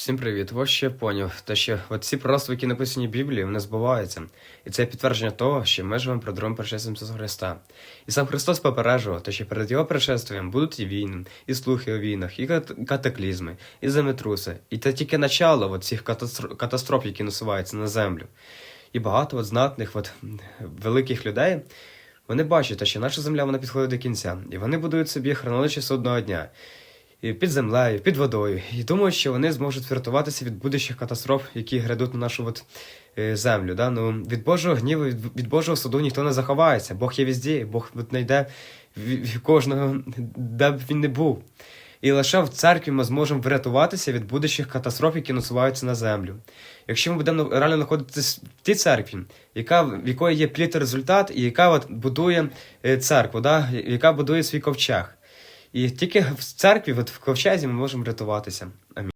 Всім привіт! Ось я поняв, те, що ці пророцтва, які написані в Біблії, вони збуваються. І це підтвердження того, що ми живемо при другому пришестям Ісуса Христа. І сам Христос попереджував, те, що перед його пришествием будуть і війни, і слухи у війнах, і катаклізми, і землетруси. І це тільки начало от цих катастроф, які насуваються на землю. І багато от знатних, от, великих людей. Вони бачать, що наша земля вона підходить до кінця, і вони будують собі хронологію одного дня під землею, під водою. І думаю, що вони зможуть врятуватися від будущих катастроф, які грядуть на нашу от, е, землю. Да? Ну, від Божого гніву, від, від Божого суду ніхто не заховається. Бог є везде, Бог знайде кожного, де б він не був. І лише в церкві ми зможемо врятуватися від будущих катастроф, які насуваються на землю. Якщо ми будемо реально знаходитися в тій церкві, яка, в якої є плід результат, і яка от будує е, церкву, да? яка будує свій ковчег. І тільки в церкві, от в ковчезі, ми можемо рятуватися. Амінь.